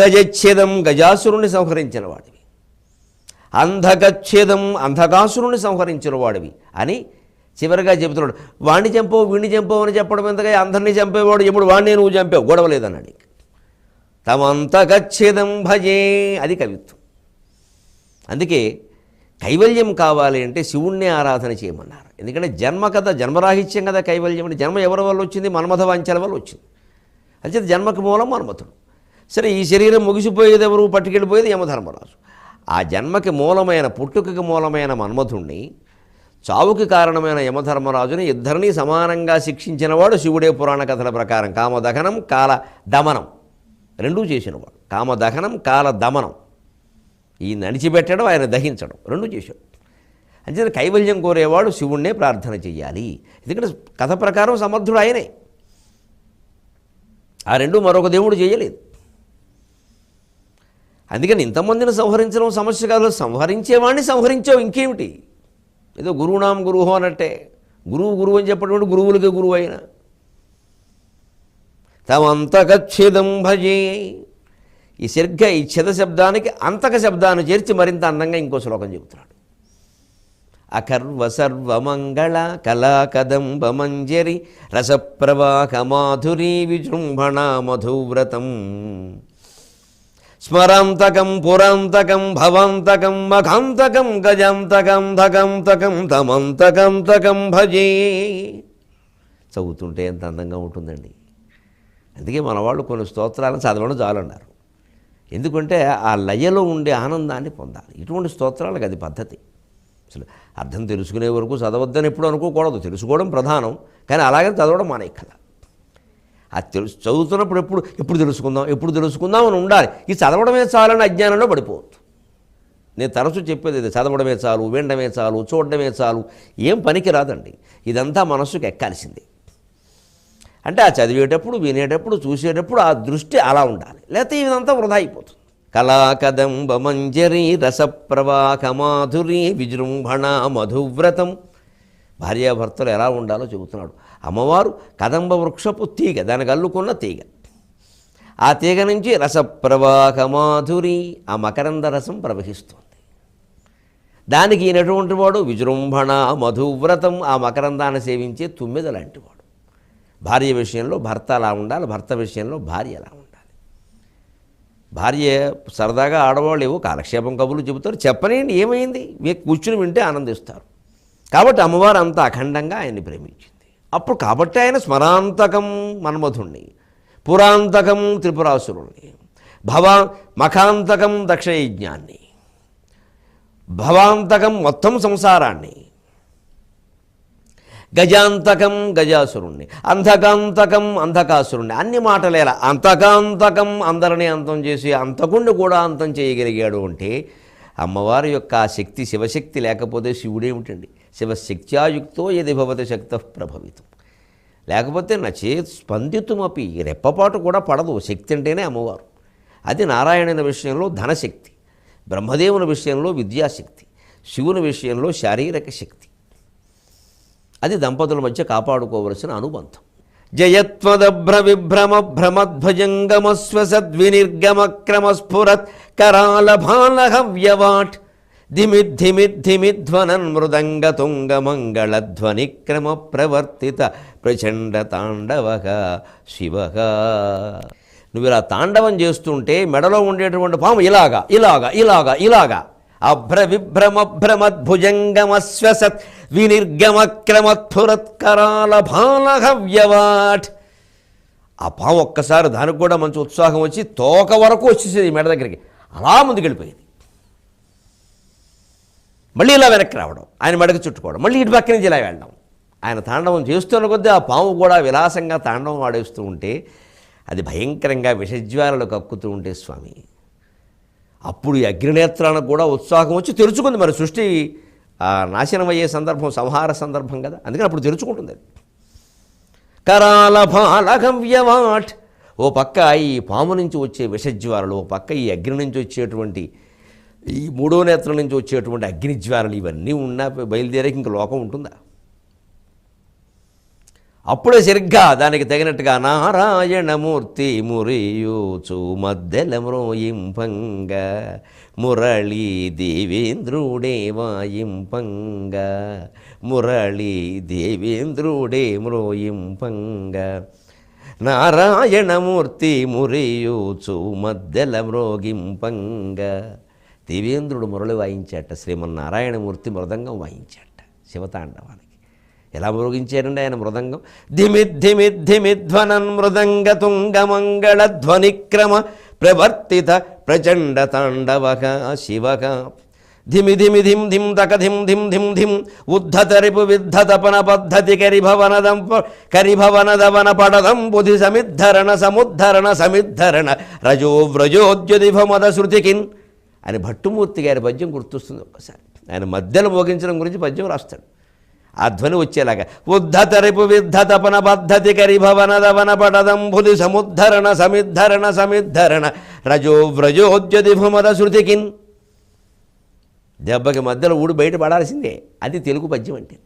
గజచ్ఛేదం గజాసురుణ్ణి సంహరించిన వాడివి. అంధకచ్ఛేదం అంధకాసురుణ్ణి సంహరించిన వాడివి అని చివరిగా చెబుతున్నాడు. వాణ్ణి చంపవు వీణ్ణి చంపవు అని చెప్పడం ఎందుకై అందరినీ చంపేవాడు ఎప్పుడు వాణ్ణి నువ్వు చంపావు? గొడవ లేదన్నాడు ఇక. తమంతకచ్ఛేదం భజే అది కవిత్వం. అందుకే కైవల్యం కావాలి అంటే శివుణ్ణి ఆరాధన చేయమన్నారు. ఎందుకంటే జన్మ కథ జన్మరాహిత్యం కదా కైవల్యం అంటే జన్మ ఎవరి వల్ల వచ్చింది? మన్మథ వాంఛల వల్ల వచ్చింది. అంచేత జన్మకు మూలం మన్మథుడు. సరే ఈ శరీరం ముగిసిపోయేది ఎవరు? పట్టుకెళ్ళిపోయేది యమధర్మరాజు. ఆ జన్మకి మూలమైన పుట్టుకకి మూలమైన మన్మథుణ్ణి చావుకి కారణమైన యమధర్మరాజుని ఇద్దరినీ సమానంగా శిక్షించినవాడు శివుడే పురాణ కథల ప్రకారం. కామదహనం కాల దమనం రెండూ చేసినవాడు. కామదహనం కాల దమనం ఈ నడిచిపెట్టడం ఆయన దహించడం రెండు చేశాడు. అంచేత కైవల్యం కోరేవాడు శివుణ్ణే ప్రార్థన చెయ్యాలి. ఎందుకంటే కథ ప్రకారం సమర్థుడు ఆయనే. ఆ రెండు మరొక దేవుడు చేయలేదు. అందుకని ఇంతమందిని సంహరించడం సమస్య కాదు. సంహరించేవాడిని సంహరించావు ఇంకేమిటి? ఏదో గురువునాం గురువు అన్నట్టే. గురువు గురువు అని చెప్పటువంటి గురువులకి గురువు అయిన. తమంతకచ్చిదం భజే. ఈ సరిగ్గా ఈ ఛద శబ్దానికి అంతక శబ్దాన్ని చేర్చి మరింత అందంగా ఇంకో శ్లోకం చెబుతున్నాడు. అకర్వ సర్వమంగళ కళాకదంబ మంజరి రసప్రవాహ మాధురీ విజృంభణ మధువ్రతం. స్మరాంతకం పురాంతకం భవంతకం మఖాంతకం గజాంతకం ధకంతకం తమంతకంతకం భజే చదువుతుంటే ఎంత అందంగా ఉంటుందండి. అందుకే మన వాళ్ళు కొన్ని స్తోత్రాలను చదవడం చాలన్నారు. ఎందుకంటే ఆ లయలో ఉండే ఆనందాన్ని పొందాలి. ఇటువంటి స్తోత్రాలకు అది పద్ధతి. అసలు అర్థం తెలుసుకునే వరకు చదవద్దని ఎప్పుడు అనుకోకూడదు. తెలుసుకోవడం ప్రధానం. కానీ అలాగే చదవడం మానేక్కల అది తెలుసు చదువుతున్నప్పుడు ఎప్పుడు ఎప్పుడు తెలుసుకుందాం ఎప్పుడు తెలుసుకుందాం అని ఉండాలి. ఈ చదవడమే చాలని అజ్ఞానంలో పడిపోవద్దు. నేను తరచూ చెప్పేది ఇది చదవడమే చాలు వినడమే చాలు చూడడమే చాలు ఏం పనికి రాదండి. ఇదంతా మనస్సుకు ఎక్కాల్సిందే. అంటే ఆ చదివేటప్పుడు వినేటప్పుడు చూసేటప్పుడు ఆ దృష్టి అలా ఉండాలి. లేకపోతే ఇదంతా వృధా అయిపోతుంది. కళాకదంబ మంజరి రసప్రవాహ మాధురి విజృంభణ మధువ్రతం. భార్యాభర్తలు ఎలా ఉండాలో చెబుతున్నాడు. అమ్మవారు కదంబ వృక్షపు తీగ దానికి అల్లుకున్న తీగ. ఆ తీగ నుంచి రసప్రవాహమాధురి ఆ మకరంద రసం ప్రవహిస్తుంది. దానికి ఈయనటువంటి వాడు విజృంభణ మధువ్రతం ఆ మకరందాన్ని సేవించే తుమ్మెద లాంటివాడు భార్య విషయంలో భర్త అలా ఉండాలి భర్త విషయంలో భార్య అలా ఉండాలి. భార్య సరదాగా ఆడవాళ్ళు ఏవో కాలక్షేపం కబులు చెబుతారు చెప్పనేండి ఏమైంది? కూర్చుని వింటే ఆనందిస్తారు. కాబట్టి అమ్మవారు అంత అఖండంగా ఆయన్ని ప్రేమించింది. అప్పుడు కాబట్టి ఆయన స్మరాంతకం మన్మధుణ్ణి పురాంతకం త్రిపురాసురుణ్ణి భవా మఖాంతకం దక్షయజ్ఞాన్ని భవాంతకం మొత్తం సంసారాన్ని గజాంతకం గజాసురుణ్ణి అంధకాంతకం అంధకాసురుణ్ణి అన్ని మాటలేలా అంతకాంతకం అందరినీ అంతం చేసి అంతకుండి కూడా అంతం చేయగలిగాడు అంటే అమ్మవారి యొక్క ఆ శక్తి శివశక్తి లేకపోతే శివుడేమిటండి? శివశక్త్యాయుక్తో యది భవతి శక్త ప్రభవితం. లేకపోతే నా చే స్పందితుమపి రెప్పపాటు కూడా పడదు శక్తి అంటేనే అమ్మవారు. అది నారాయణుని విషయంలో ధనశక్తి బ్రహ్మదేవుని విషయంలో విద్యాశక్తి శివుని విషయంలో శారీరక శక్తి. అది దంపతుల మధ్య కాపాడుకోవలసిన అనుబంధం. జయత్వదభ్ర విభ్రమ భ్రమధ్వజంగమస్వ సద్వినిర్గమక్రమ స్ఫురత్ కరాలభాలహవ్యవాట్ ధిమిద్ధిమిద్ధిమిధ్వనన్ మృదంగ తుంగ క్రమ ప్రవర్తిత ప్రచండ తాండవ శివ నువ్వు ఇలా తాండవం చేస్తుంటే మెడలో ఉండేటువంటి పాము ఇలాగా ఇలాగా ఇలాగా ఇలాగా. అభ్ర విభ్రమభ్రమద్భుజంగమశ్వసత్ వినిర్గమక్రమత్ఫురత్కరాల భాలహవ్యవాట్ ఆ పాము ఒక్కసారి దానికి కూడా మంచి ఉత్సాహం వచ్చి తోక వరకు వచ్చేసేది మెడ దగ్గరికి. అలా ముందుకెళ్ళిపోయింది. మళ్ళీ ఇలా వెనక్కి రావడం ఆయన మెడకు చుట్టుకోవడం మళ్ళీ ఇటు పక్క నుంచి ఇలా వెళ్ళడం. ఆయన తాండవం చేస్తున్న కొద్దీ ఆ పాము కూడా విలాసంగా తాండవం ఆడేస్తూ ఉంటే అది భయంకరంగా విషజ్వాలలు కక్కుతూ ఉంటే స్వామి. అప్పుడు ఈ అగ్నినేత్రానికి కూడా ఉత్సాహం వచ్చి తెరుచుకుంది. మరి సృష్టి నాశనం అయ్యే సందర్భం సంహార సందర్భం కదా? అందుకని అప్పుడు తెరుచుకుంటుంది అది. కరాల భాలగవ్యవాట్ ఓ పక్క ఈ పాము నుంచి వచ్చే విషజ్వాలలు ఓ పక్క ఈ అగ్ని నుంచి వచ్చేటువంటి ఈ మూడో నేత్రం నుంచి వచ్చేటువంటి అగ్నిజ్వాలలు ఇవన్నీ ఉన్నా బయలుదేరాక ఇంక లోకం ఉంటుందా? అప్పుడే సరిగ్గా దానికి తగినట్టుగా నారాయణమూర్తి మురియూచు మద్దెల మ్రోయింపంగ మురళీ దేవేంద్రుడే వాయింపంగ మురళీ దేవేంద్రుడే మ్రోయింపంగ. నారాయణమూర్తి మురియూచు మద్దెల మ్రోగింపంగ దేవేంద్రుడు మురళి వాయించాట శ్రీమన్నారాయణమూర్తి మృదంగం వాయించాట శివతాండవానికి. ఎలా మృగించారండి ఆయన మృదంగం? ధిమిద్ధిమిద్ధిమిధ్వనన్ మృదంగ తుంగమంగళ ధ్వనిక్రమ ప్రవర్తిత ప్రచండ తాండవక శివక ధిమి ధిమి ధిం ధిం దక ధిం ధిం ధిం ధిం ఉద్ధతరిపు విద్ధతపన పద్ధతి కరిభవనదం కరిభవనదవన పడదం బుధి సమిద్ధరణ సముద్ధరణ సమిద్ధరణ రజో వ్రజోద్యుదిభమద శృతికిన్. అని భట్టుమూర్తి గారి పద్యం గుర్తొస్తుంది ఒక్కసారి. ఆయన మధ్యలో మోగించడం గురించి పద్యం రాస్తాడు. ఆ ధ్వని వచ్చేలాగా ఉద్ధతరిపు విద్ధతపన పద్ధతి కరిభవనదవన పటదంభులి సముద్ధరణ సమిద్ధరణ సమిద్ధరణ రజో వ్రజోద్యదిభుమద శృతికిన్ దెబ్బకి మధ్యలో ఊడు బయట పడాల్సిందే. అది తెలుగు పద్యం అంటే.